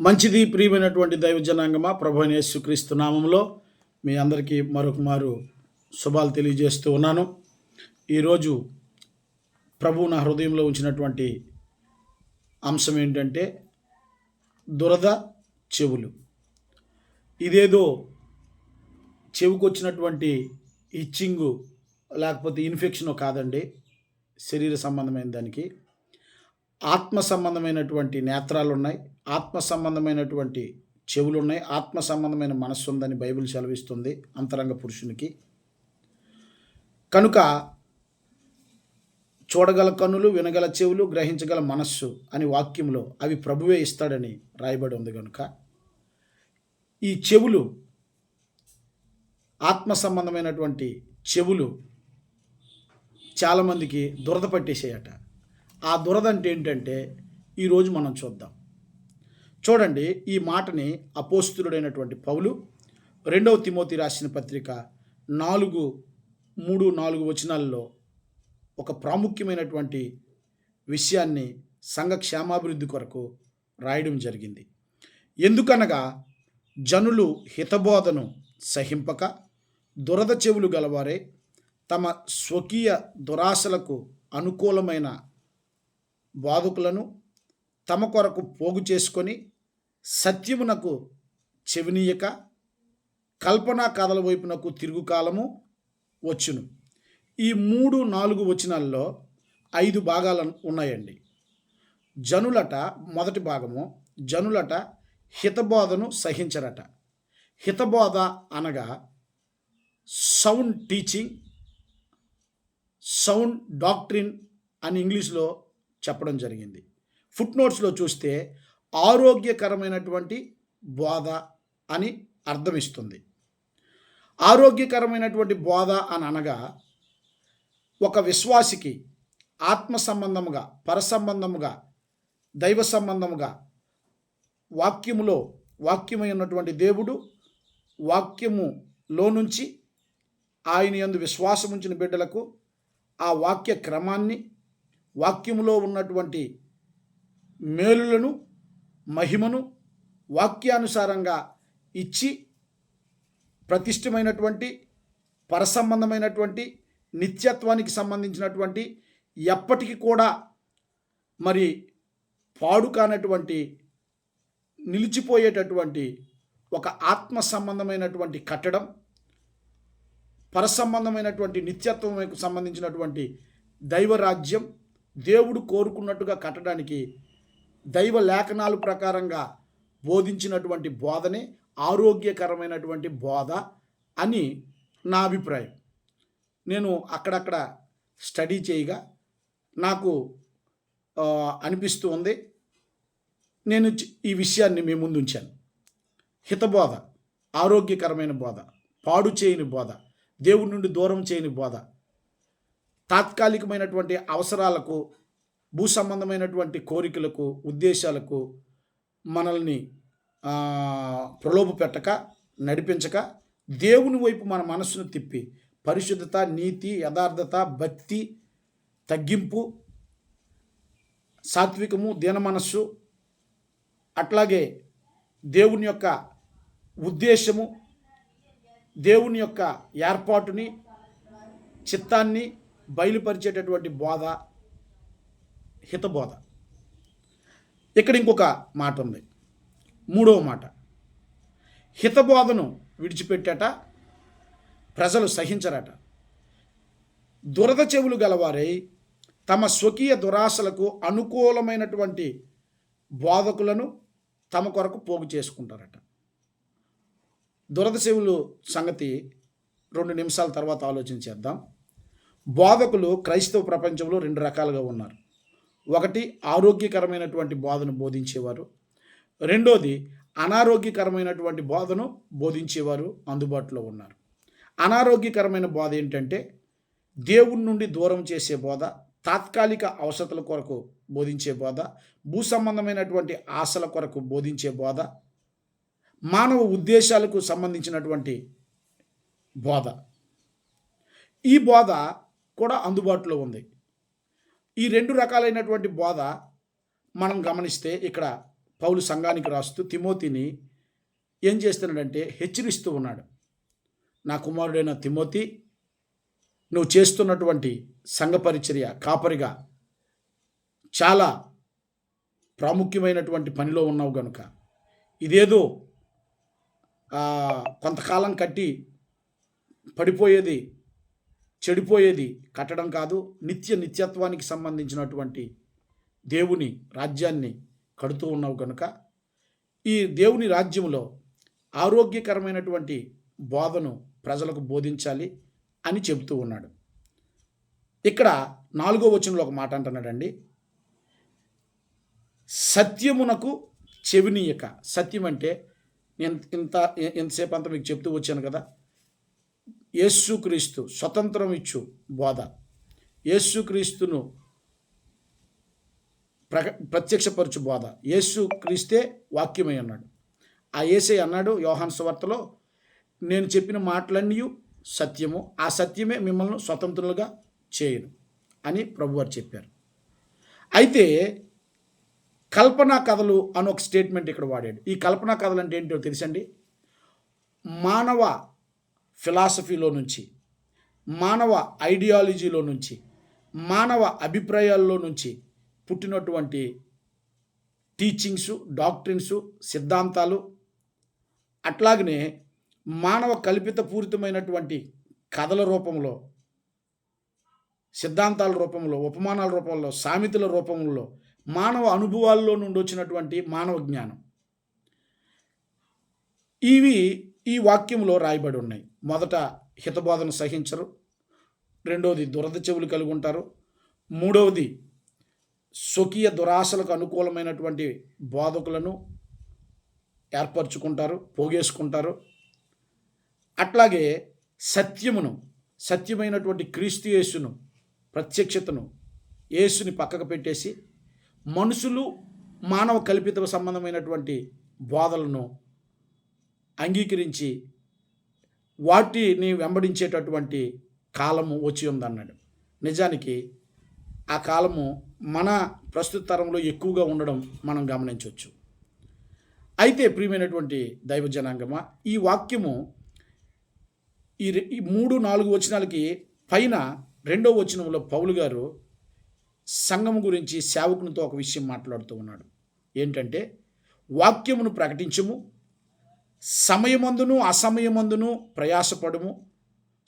మంచిది ప్రియమైనటువంటి దైవ జనాంగమా ప్రభు యేసుక్రీస్తు నామంలో మీ అందరికీ మరొక మారు శుభాలు తెలియజేస్తూ ఉన్నాను. ఈరోజు ప్రభు నా హృదయంలో ఉంచినటువంటి అంశం ఏంటంటే దురద చెవులు. ఇదేదో చెవికొచ్చినటువంటి ఇచ్చింగు లేకపోతే ఇన్ఫెక్షన్ కాదండి శరీర సంబంధమైన దానికి. ఆత్మ సంబంధమైనటువంటి నేత్రాలు ఉన్నాయి ఆత్మ సంబంధమైనటువంటి చెవులు ఉన్నాయి ఆత్మ సంబంధమైన మనస్సు ఉందని బైబిల్ సెలవిస్తుంది అంతరంగ పురుషునికి. కనుక చూడగల కన్నులు వినగల చెవులు గ్రహించగల మనస్సు అని వాక్యంలో అవి ప్రభువే ఇస్తాడని రాయబడి ఉంది కనుక ఈ చెవులు ఆత్మ సంబంధమైనటువంటి చెవులు చాలామందికి దురద పట్టేసేయట. ఆ దురద అంటే ఏంటంటే ఈరోజు మనం చూద్దాం. చూడండి ఈ మాటని అపోస్తులుడైనటువంటి పౌలు రెండవ తిమోతి రాసిన పత్రిక నాలుగు మూడు నాలుగు వచనాల్లో ఒక ప్రాముఖ్యమైనటువంటి విషయాన్ని సంఘ క్షేమాభివృద్ధి కొరకు రాయడం జరిగింది. ఎందుకనగా జనులు హితబోధను సహింపక దురద చెవులు గలవారే తమ స్వకీయ దురాశలకు అనుకూలమైన బాధకులను తమ కొరకు పోగు చేసుకొని సత్యమునకు చెవినీయక కల్పనా కథల వైపునకు తిరుగుకాలము వచ్చును. ఈ మూడు నాలుగు వచనాల్లో ఐదు భాగాలు ఉన్నాయండి. జనులట మొదటి భాగము జనులట హితబోధను సహించరట. హితబోధ అనగా సౌండ్ టీచింగ్ సౌండ్ డాక్ట్రిన్ అని ఇంగ్లీష్లో చెప్పడం జరిగింది. ఫుట్ నోట్స్లో చూస్తే ఆరోగ్యకరమైనటువంటి బోధ అని అర్థమిస్తుంది. ఆరోగ్యకరమైనటువంటి బోధ అని అనగా ఒక విశ్వాసికి ఆత్మ సంబంధముగా పరసంబంధముగా దైవ సంబంధముగా వాక్యములో వాక్యమై ఉన్నటువంటి దేవుడు వాక్యములో నుంచి ఆయన యందు విశ్వాసం ఉంచిన బిడ్డలకు ఆ వాక్య క్రమాన్ని వాక్యములో ఉన్నటువంటి మేలులను మహిమను వాక్యానుసారంగా ఇచ్చి ప్రతిష్టమైనటువంటి పరసంబంధమైనటువంటి నిత్యత్వానికి సంబంధించినటువంటి ఎప్పటికీ కూడా మరి పాడు కానటువంటి నిలిచిపోయేటటువంటి ఒక ఆత్మ సంబంధమైనటువంటి కట్టడం పరసంబంధమైనటువంటి నిత్యత్వంకు సంబంధించినటువంటి దైవరాజ్యం దేవుడు కోరుకున్నట్టుగా కట్టడానికి దైవ లేఖనాల ప్రకారంగా బోధించినటువంటి బోధనే ఆరోగ్యకరమైనటువంటి బోధ అని నా అభిప్రాయం. నేను అక్కడక్కడ స్టడీ చేయగా నాకు అనిపిస్తూ ఉంది. నేను ఈ విషయాన్ని మీ ముందు ఉంచాను హితబోధ ఆరోగ్యకరమైన బోధ పాడు చేయని బోధ దేవుడి నుండి దూరం చేయని బోధ తాత్కాలికమైనటువంటి అవసరాలకు భూ సంబంధమైనటువంటి కోరికలకు ఉద్దేశాలకు మనల్ని ప్రలోభ పెట్టక నడిపించక దేవుని వైపు మన మనస్సును తిప్పి పరిశుద్ధత నీతి యథార్థత భక్తి తగ్గింపు సాత్వికము దీన మనస్సు అట్లాగే దేవుని యొక్క ఉద్దేశము దేవుని యొక్క ఏర్పాటుని చిత్తాన్ని బయలుపరిచేటటువంటి బోధ హితబోధ. ఇక్కడ ఇంకొక మాట ఉంది. మూడవ మాట. హితబోధను విడిచిపెట్టట ప్రజలు సహించరట. దురద చెవులు గలవారై తమ స్వకీయ దురాశలకు అనుకూలమైనటువంటి బోధకులను తమ కొరకు పోగు చేసుకుంటారట. దురద చెవులు సంగతి రెండు నిమిషాల తర్వాత ఆలోచించేద్దాం బోధకులు క్రైస్తవ ప్రపంచంలో రెండు రకాలుగా ఉన్నారు. ఒకటి ఆరోగ్యకరమైనటువంటి బోధను బోధించేవారు. రెండోది అనారోగ్యకరమైనటువంటి బోధను బోధించేవారు అందుబాటులో ఉన్నారు. అనారోగ్యకరమైన బోధ ఏంటంటే దేవుడి నుండి దూరం చేసే బోధ తాత్కాలిక అవసరతల కొరకు బోధించే బోధ భూ సంబంధమైనటువంటి ఆశల కొరకు బోధించే బోధ మానవ ఉద్దేశాలకు సంబంధించినటువంటి బోధ. ఈ బోధ కూడా అందుబాటులో ఉంది. ఈ రెండు రకాలైనటువంటి బోధ మనం గమనిస్తే ఇక్కడ పౌలు సంఘానికి రాస్తూ తిమోతిని ఏం చేస్తున్నాడంటే హెచ్చరిస్తూ ఉన్నాడు. నా కుమారుడైన తిమోతి నువ్వు చేస్తున్నటువంటి సంఘ పరిచర్య కాపరిగా చాలా ప్రాముఖ్యమైనటువంటి పనిలో ఉన్నావు గనుక. ఇదేదో కొంతకాలం కట్టి పడిపోయేది చెడిపోయేది కట్టడం కాదు నిత్య నిత్యత్వానికి సంబంధించినటువంటి దేవుని రాజ్యాన్ని కడుతూ ఉన్నావు కనుక ఈ దేవుని రాజ్యంలో ఆరోగ్యకరమైనటువంటి బోధను ప్రజలకు బోధించాలి అని చెబుతూ ఉన్నాడు. ఇక్కడ నాలుగో వచనంలో ఒక మాట అంటున్నాడండి. సత్యమునకు చెవినీయక. సత్యం అంటే నేను ఇంత ఎంతసేపు అంతా మీకు చెప్తూ వచ్చాను కదా? యేసుక్రీస్తు స్వతంత్రం ఇచ్చు బోధ. యేసుక్రీస్తును ప్రక ప్రత్యక్షపరచు బోధ. యేసు క్రీస్తే వాక్యమై అన్నాడు. ఆ ఏసై అన్నాడు యోహాన్ సువార్తలో నేను చెప్పిన మాటలన్నీ సత్యము ఆ సత్యమే మిమ్మల్ని స్వతంత్రులుగా చేయను అని ప్రభువారు చెప్పారు. అయితే కల్పనా కథలు అని ఒక స్టేట్మెంట్ ఇక్కడ వాడాడు. ఈ కల్పనా కథలు అంటే ఏంటో తెలుసండి? మానవ ఫిలాసఫీలో నుంచి మానవ ఐడియాలజీలో నుంచి మానవ అభిప్రాయాల్లో నుంచి పుట్టినటువంటి టీచింగ్స్ డాక్ట్రిన్స్ సిద్ధాంతాలు అట్లాగనే మానవ కల్పితపూరితమైనటువంటి కథల రూపంలో సిద్ధాంతాల రూపంలో ఉపమానాల రూపంలో సామెతల రూపంలో మానవ అనుభవాల్లో నుండి వచ్చినటువంటి మానవ జ్ఞానం. ఇవి ఈ వాక్యంలో రాయబడి ఉన్నాయి. మొదట హితబోధన సహించరు. రెండవది దురద చెవులు కలిగి ఉంటారు మూడవది స్వకీయ దురాశలకు అనుకూలమైనటువంటి బోధకులను ఏర్పరచుకుంటారు పోగేసుకుంటారు. అట్లాగే సత్యమును సత్యమైనటువంటి క్రీస్తు యేసును ప్రత్యక్షతను యేసుని పక్కకు పెట్టేసి మనుషులు మానవ కల్పిత సంబంధమైనటువంటి బోధలను అంగీకరించి వాటిని వెంబడించేటటువంటి కాలము వచ్చి ఉందన్నాడు నిజానికి ఆ కాలము మన ప్రస్తుత తరంలో ఎక్కువగా ఉండడం మనం గమనించవచ్చు. అయితే ప్రియమైనటువంటి దైవ జనాంగమా ఈ వాక్యము ఈ ఈ మూడు నాలుగు వచనాలకి పైన రెండో వచనంలో పౌలు గారు సంఘము గురించి సేవకునితో ఒక విషయం మాట్లాడుతూ ఉన్నాడు. ఏంటంటే వాక్యమును ప్రకటించము సమయమందును అసమయమందును ప్రయాసపడము.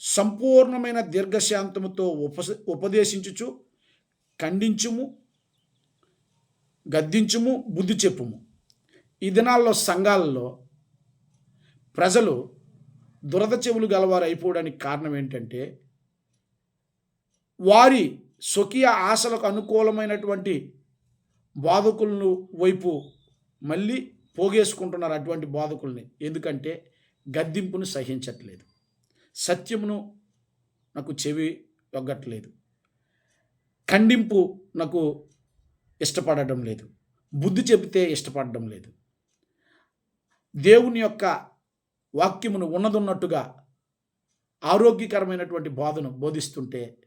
సంపూర్ణమైన దీర్ఘశాంతముతో ఉప ఉపదేశించుచు ఖండించుము గద్దించుము బుద్ధి చెప్పుము. ఈ దినాల్లో సంఘాలలో ప్రజలు దురద చెవులు గలవారు అయిపోవడానికి కారణం ఏంటంటే వారి స్వకీయ ఆశలకు అనుకూలమైనటువంటి బాధకులను వైపు మళ్ళీ పోగేసుకుంటున్నారు అటువంటి బాధకుల్ని. ఎందుకంటే గద్దింపును సహించట్లేదు. సత్యమును నాకు చెవి ఒగ్గట్లేదు. ఖండింపు నాకు ఇష్టపడడం లేదు. బుద్ధి చెబితే ఇష్టపడడం లేదు. దేవుని యొక్క వాక్యమును ఉన్నదున్నట్టుగా ఆరోగ్యకరమైనటువంటి బోధను బోధిస్తుంటే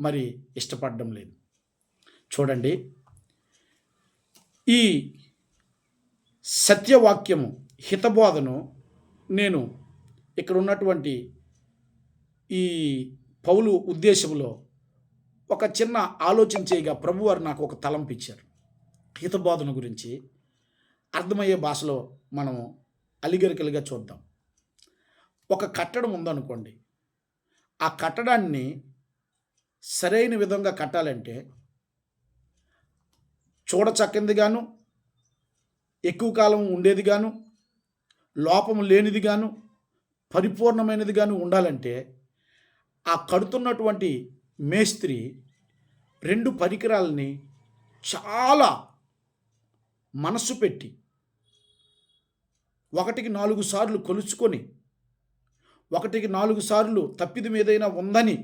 మరి ఇష్టపడడం లేదు. చూడండి. ఈ సత్యవాక్యము హితబోధను నేను ఇక్కడ ఉన్నటువంటి ఈ పౌలు ఉద్దేశంలో ఒక చిన్న ఆలోచన చేయగా ప్రభువారు నాకు ఒక తలంపిచ్చారు. హితబోధన గురించి అర్థమయ్యే భాషలో మనం అలిగరికలుగా చూద్దాం. ఒక కట్టడం ఉందనుకోండి. ఆ కట్టడాన్ని సరైన విధంగా కట్టాలంటే చూడచక్కిందిగాను ఎక్కువ కాలం ఉండేది గాను లోపం లేనిది గాను పరిపూర్ణమైనది గాను ఉండాలంటే ఆ కడుతున్నటువంటి మేస్త్రి రెండు పరికరాలని చాలా మనస్సు పెట్టి ఒకటికి నాలుగు సార్లు కొలుచుకొని ఒకటికి నాలుగు సార్లు తప్పిదం ఏదైనా ఉందని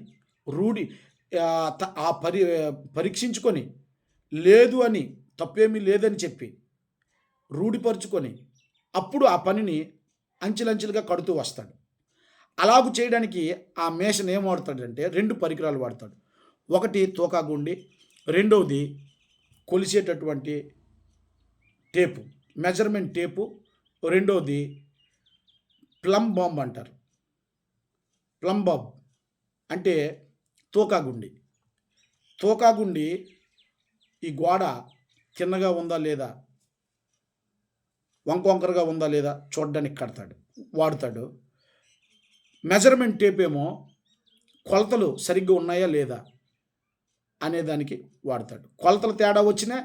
రూఢి ఆ, త- ఆ పరి పరీక్షించుకొని లేదు అని తప్పేమీ లేదని చెప్పి రూఢిపరుచుకొని అప్పుడు ఆ పనిని అంచెలంచెలుగా కడుతూ వస్తాడు. అలాగు చేయడానికి ఆ మేషన్ ఏం వాడతాడంటే రెండు పరికరాలు వాడతాడు. ఒకటి తోకాగుండి రెండవది కొలిసేటటువంటి టేపు మెజర్మెంట్ టేపు రెండవది ప్లమ్ బాంబ్ అంటారు. ప్లమ్ బాంబ్ అంటే తోకాగుండి తోకాగుండి ఈ గోడ తిన్నగా ఉందా లేదా వంకొంకరగా ఉందా లేదా చూడడానికి కడతాడు వాడుతాడు. మెజర్మెంట్ టేప్ ఏమో కొలతలు సరిగ్గా ఉన్నాయా లేదా అనేదానికి వాడతాడు. కొలతలు తేడా వచ్చినా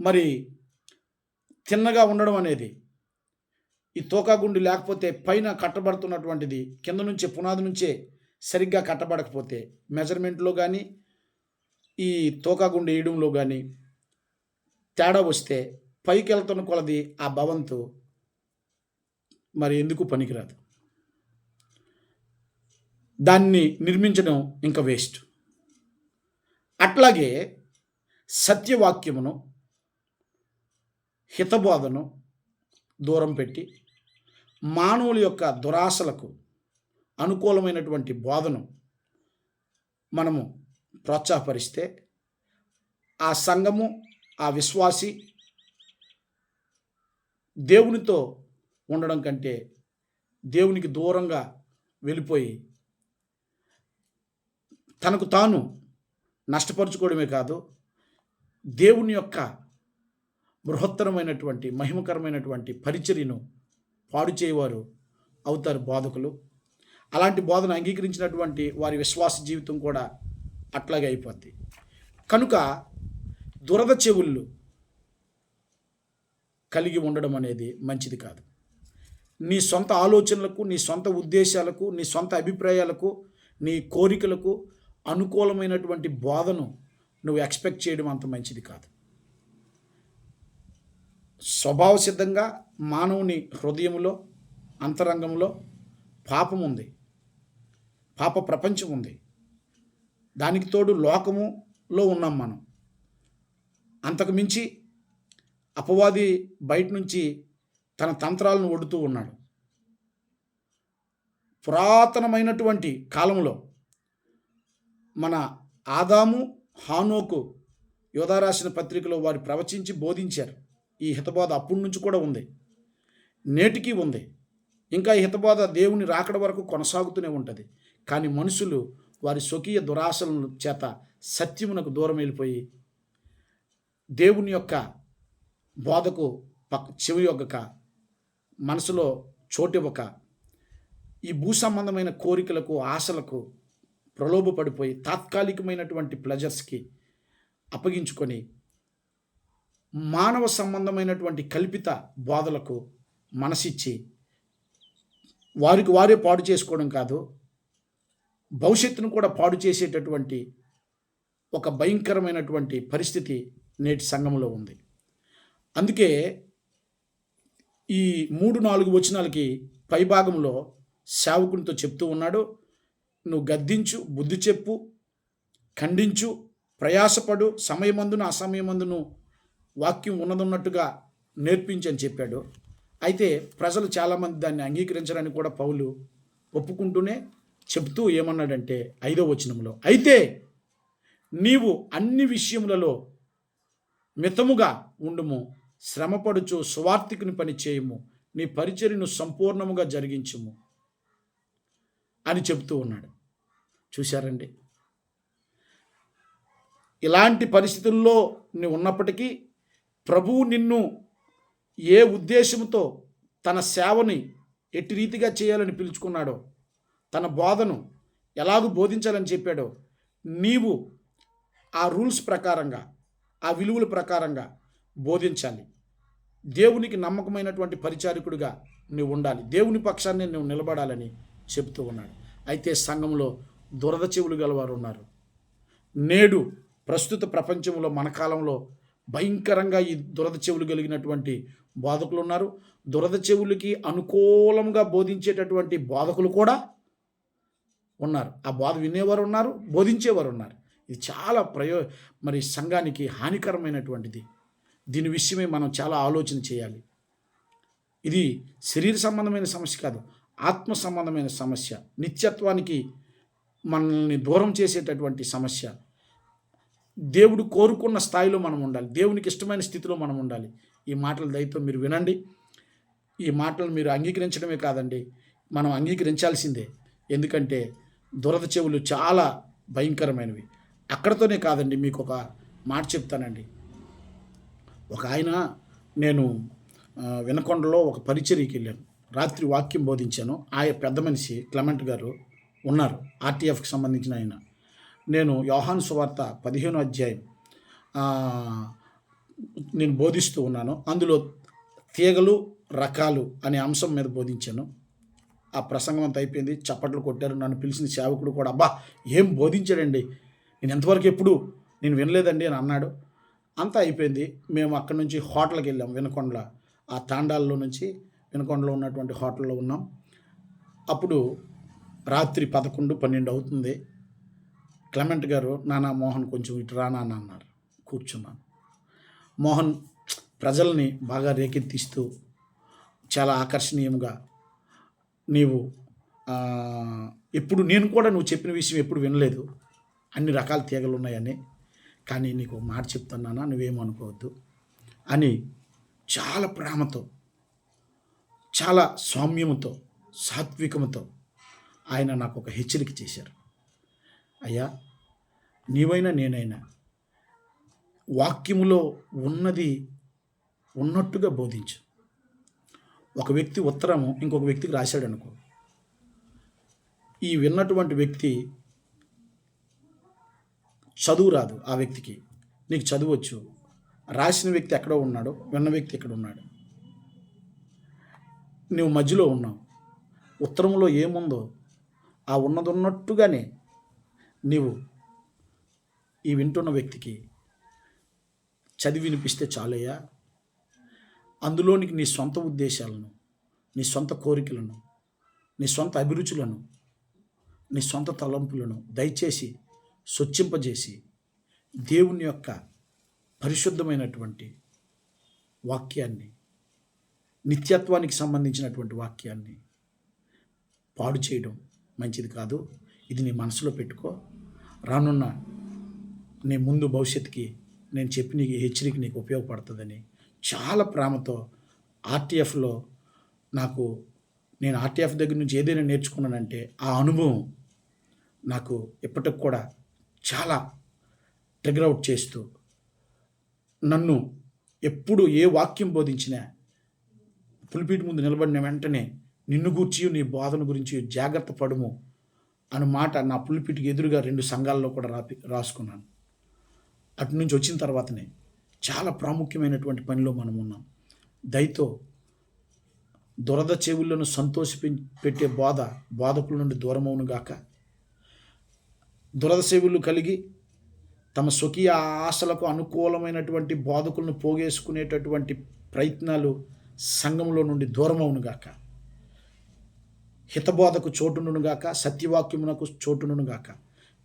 మరి తిన్నగా ఉండడం అనేది ఈ తోకాగుండి లేకపోతే పైన కట్టబడుతున్నటువంటిది కింద నుంచే పునాది నుంచే సరిగ్గా కట్టబడకపోతే మెజర్మెంట్లో కానీ ఈ తోకాగుండి వేయడంలో కానీ తేడా వస్తే పైకి వెళ్తున్న కొలది ఆ భవంతు మరి ఎందుకు పనికిరాదు? దాన్ని నిర్మించడం ఇంకా వేస్ట్. అట్లాగే సత్యవాక్యమును హితబోధను దూరం పెట్టి మానవుల యొక్క దురాశలకు అనుకూలమైనటువంటి బోధను మనము ప్రోత్సాహపరిస్తే ఆ సంఘము ఆ విశ్వాసి దేవునితో ఉండడం కంటే దేవునికి దూరంగా వెళ్ళిపోయి తనకు తాను నష్టపరుచుకోవడమే కాదు దేవుని యొక్క బృహత్తరమైనటువంటి మహిమకరమైనటువంటి పరిచర్యను పాడు చేయవారు అవుతారు బోధకులు. అలాంటి బోధన అంగీకరించినటువంటి వారి విశ్వాస జీవితం కూడా అట్లాగే అయిపోద్ది. కనుక దురద చెవుళ్ళు కలిగి ఉండడం అనేది మంచిది కాదు. నీ సొంత ఆలోచనలకు నీ సొంత ఉద్దేశాలకు నీ సొంత అభిప్రాయాలకు నీ కోరికలకు అనుకూలమైనటువంటి బోధను నువ్వు ఎక్స్పెక్ట్ చేయడం అంత మంచిది కాదు. స్వభావ సిద్ధంగా మానవుని హృదయంలో అంతరంగంలో పాపం ఉంది. పాప ప్రపంచం ఉంది. దానికి తోడు లోకములో ఉన్నాం మనం. అంతకు మించి అపవాది బయట నుంచి తన తంత్రాలను ఒడుతూ ఉన్నాడు. పురాతనమైనటువంటి కాలంలో మన ఆదాము హానోకు యోధా రాసిన పత్రికలో వారు ప్రవచించి బోధించారు. ఈ హితబోధ అప్పటి నుంచి కూడా ఉంది. నేటికి ఉంది. ఇంకా ఈ హితబోధ దేవుని రాకడ వరకు కొనసాగుతూనే ఉంటుంది. కానీ మనుషులు వారి స్వకీయ దురాశల చేత సత్యమునకు దూరం వెళ్ళిపోయి దేవుని యొక్క బోధకు పక్ చెవి యొక్క మనసులో చోటివ్వక ఈ భూ సంబంధమైన కోరికలకు ఆశలకు ప్రలోభపడిపోయి తాత్కాలికమైనటువంటి ప్లెజర్స్కి అప్పగించుకొని మానవ సంబంధమైనటువంటి కల్పిత బోధలకు మనసిచ్చి వారికి వారే పాడు చేసుకోవడం కాదు భవిష్యత్తును కూడా పాడు చేసేటటువంటి ఒక భయంకరమైనటువంటి పరిస్థితి నేటి సంఘంలో ఉంది. అందుకే ఈ మూడు నాలుగు వచనాలకి పైభాగంలో సేవకునితో చెప్తూ ఉన్నాడు నువ్వు గద్దించు బుద్ధి చెప్పు ఖండించు ప్రయాసపడు సమయమందును అసమయమందును వాక్యం ఉన్నదన్నట్టుగా నేర్పించని చెప్పాడు. అయితే ప్రజలు చాలామంది దాన్ని అంగీకరించడానికి కూడా పౌలు ఒప్పుకుంటూనే చెబుతూ ఏమన్నాడంటే ఐదో వచనంలో అయితే నీవు అన్ని విషయములలో మితముగా ఉండుము. శ్రమపడుచు సువార్థికుని పని చేయము. నీ పరిచర్యను సంపూర్ణముగా జరిగించుము అని చెబుతూ ఉన్నాడు. చూశారండి? ఇలాంటి పరిస్థితుల్లో నువ్వు ఉన్నప్పటికీ ప్రభువు నిన్ను ఏ ఉద్దేశంతో తన సేవని ఎట్టి రీతిగా చేయాలని పిలుచుకున్నాడో తన బోధను ఎలాగూ బోధించాలని చెప్పాడో నీవు ఆ రూల్స్ ప్రకారంగా ఆ విలువల ప్రకారంగా బోధించాలి. దేవునికి నమ్మకమైనటువంటి పరిచారకుడిగా నువ్వు ఉండాలి. దేవుని పక్షాన్ని నువ్వు నిలబడాలని చెబుతూ ఉన్నాడు. అయితే సంఘంలో దురద చెవులు గలవారు ఉన్నారు. నేడు ప్రస్తుత ప్రపంచంలో మన కాలంలో భయంకరంగా ఈ దురద చెవులు కలిగినటువంటి బోధకులు ఉన్నారు. దురద చెవులకి అనుకూలంగా బోధించేటటువంటి బోధకులు కూడా ఉన్నారు. ఆ బోధ వినేవారు ఉన్నారు బోధించేవారు ఉన్నారు. ఇది చాలా ప్రయో మరి సంఘానికి హానికరమైనటువంటిది. దీని విషయమే మనం చాలా ఆలోచన చేయాలి. ఇది శరీర సంబంధమైన సమస్య కాదు ఆత్మ సంబంధమైన సమస్య. నిత్యత్వానికి మనల్ని దూరం చేసేటటువంటి సమస్య. దేవుడు కోరుకున్న స్థాయిలో మనం ఉండాలి దేవునికి ఇష్టమైన స్థితిలో మనం ఉండాలి. ఈ మాటలు దయతో మీరు వినండి. ఈ మాటలు మీరు అంగీకరించడమే కాదండి మనం అంగీకరించాల్సిందే. ఎందుకంటే దురద చెవులు చాలా భయంకరమైనవి. అక్కడతోనే కాదండి మీకు ఒక మాట చెప్తానండి. ఒక ఆయన నేను వినకొండలో ఒక పరిచర్యకి వెళ్ళాను. రాత్రి వాక్యం బోధించాను. ఆయన పెద్ద మనిషి క్లమెంట్ గారు ఉన్నారు ఆర్టీఎఫ్కి సంబంధించిన ఆయన. నేను యోహాను సువార్త పదిహేను అధ్యాయం నేను బోధిస్తూ ఉన్నాను. అందులో తీగలు రకాలు అనే అంశం మీద బోధించాను. ఆ ప్రసంగం అంతా అయిపోయింది. చప్పట్లు కొట్టారు. నన్ను పిలిచిన సేవకుడు కూడా అబ్బా ఏం బోధించాడండి? నేను ఎంతవరకు ఎప్పుడు నేను వినలేదండి అని అన్నాడు. అంతా అయిపోయింది. మేము అక్కడి నుంచి హోటల్కి వెళ్ళాం వినకొండల. ఆ తాండాల్లో నుంచి వినకొండలో ఉన్నటువంటి హోటల్లో ఉన్నాం. అప్పుడు రాత్రి పదకొండు పన్నెండు అవుతుంది. క్లమెంట్ గారు నానా మోహన్ కొంచెం ఇటు రానా అన్నారు. కూర్చున్నాను. మోహన్ ప్రజల్ని బాగా రేకెత్తిస్తూ చాలా ఆకర్షణీయంగా నీవు ఎప్పుడు నేను కూడా నువ్వు చెప్పిన విషయం ఎప్పుడు వినలేదు. అన్ని రకాల తీగలు ఉన్నాయని కానీ నీకు మాట చెప్తున్నానా నువ్వేమనుకోవద్దు అని చాలా ప్రేమతో చాలా సౌమ్యముతో సాత్వికముతో ఆయన నాకు ఒక హెచ్చరిక చేశారు. అయ్యా నీవైనా నేనైనా వాక్యములో ఉన్నది ఉన్నట్టుగా బోధించు. ఒక వ్యక్తి ఉత్తరము ఇంకొక వ్యక్తికి రాశాడు అనుకో ఈ విన్నటువంటి వ్యక్తి చదువు రాదు ఆ వ్యక్తికి. నీకు చదువచ్చు రాసిన వ్యక్తి ఎక్కడో ఉన్నాడు విన్న వ్యక్తి ఎక్కడ ఉన్నాడు. నువ్వు మధ్యలో ఉన్నావు. ఉత్తరంలో ఏముందో ఆ ఉన్నది ఉన్నట్టుగానే నీవు ఈ వింటున్న వ్యక్తికి చదివి వినిపిస్తే చాలయ్యా. అందులోనికి నీ సొంత ఉద్దేశాలను నీ సొంత కోరికలను నీ సొంత అభిరుచులను నీ సొంత తలంపులను దయచేసి స్వచ్ఛింపజేసి దేవుని యొక్క పరిశుద్ధమైనటువంటి వాక్యాన్ని నిత్యత్వానికి సంబంధించినటువంటి వాక్యాన్ని పాడు చేయడం మంచిది కాదు. ఇది నీ మనసులో పెట్టుకో. రానున్న నీ ముందు భవిష్యత్తుకి నేను చెప్పిన ఈ హెచ్చరిక నీకు ఉపయోగపడుతుందని చాలా ప్రేమతో ఆర్టీఎఫ్లో నాకు నేను ఆర్టీఎఫ్ దగ్గర నుంచి ఏదైనా నేర్చుకున్నానంటే ఆ అనుభవం నాకు ఇప్పటికి కూడా చాలా ట్రిగర్ అవుట్ చేస్తూ నన్ను ఎప్పుడు ఏ వాక్యం బోధించినా పులిపీటి ముందు నిలబడిన వెంటనే నిన్ను గూర్చి నీ బోధన గురించి జాగ్రత్త పడుము అన్న మాట నా పులిపీటికి ఎదురుగా రెండు సంఘాల్లో కూడా రాపి రాసుకున్నాను. అటు నుంచి వచ్చిన తర్వాతనే చాలా ప్రాముఖ్యమైనటువంటి పనిలో మనం ఉన్నాం. దయతో దురద చెవులను సంతోషపెట్టే బోధ బోధకుల నుండి దూరమవును గాక దురదశవులు కలిగి తమ స్వకీయ ఆశలకు అనుకూలమైనటువంటి బోధకులను పోగేసుకునేటటువంటి ప్రయత్నాలు సంఘంలో నుండి దూరమవును గాక హితబోధకు చోటునుగాక సత్యవాక్యమునకు చోటునుగాక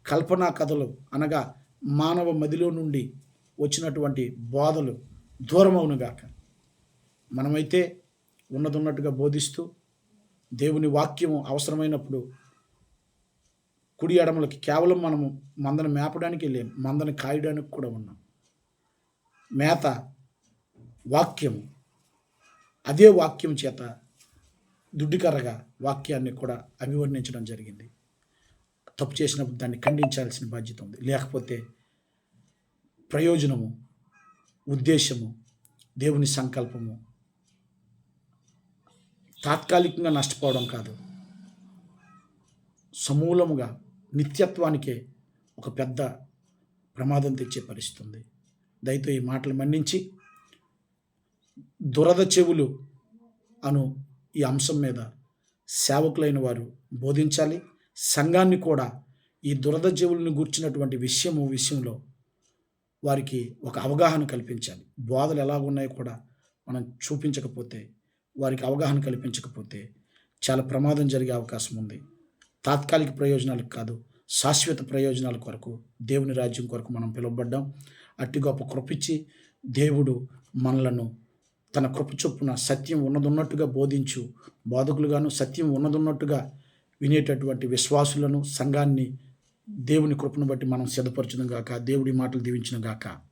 కల్పనా కథలు అనగా మానవ మదిలో నుండి వచ్చినటువంటి బోధలు దూరమవునుగాక. మనమైతే ఉన్నదున్నట్టుగా బోధిస్తూ దేవుని వాక్యము అవసరమైనప్పుడు కుడి ఎడమలకి కేవలం మనము మందను మేపడానికి లేము మందను కాయడానికి కూడా ఉన్నాం. మేత వాక్యము. అదే వాక్యం చేత దుడ్డికరగా వాక్యాన్ని కూడా అభివర్ణించడం జరిగింది. తప్పు చేసినప్పుడు దాన్ని ఖండించాల్సిన బాధ్యత ఉంది. లేకపోతే ప్రయోజనము ఉద్దేశము దేవుని సంకల్పము తాత్కాలికంగా నష్టపోవడం కాదు. సమూలముగా నిత్యత్వానికే ఒక పెద్ద ప్రమాదం తెచ్చే పరిస్థితి ఉంది దయతో ఈ మాటలు మన్నించి దురద చెవులు అను ఈ అంశం మీద సేవకులైన వారు బోధించాలి. సంఘాన్ని కూడా ఈ దురద చెవులను గూర్చినటువంటి విషయము విషయంలో వారికి ఒక అవగాహన కల్పించాలి. బోధలు ఎలాగున్నాయో కూడా మనం చూపించకపోతే వారికి అవగాహన కల్పించకపోతే చాలా ప్రమాదం జరిగే అవకాశం ఉంది. తాత్కాలిక ప్రయోజనాలకు కాదు శాశ్వత ప్రయోజనాల కొరకు దేవుని రాజ్యం కొరకు మనం పిలువబడ్డాం. అట్టి గొప్ప కృపిచ్చి దేవుడు మనలను తన కృప చొప్పున సత్యం ఉన్నదున్నట్టుగా బోధించు. బోధకులుగాను సత్యం ఉన్నదున్నట్టుగా వినేటటువంటి విశ్వాసులను సంఘాన్ని దేవుని కృపను బట్టి మనం సిద్ధపరచును గాక దేవుడి మాటలు దీవించిన గాక.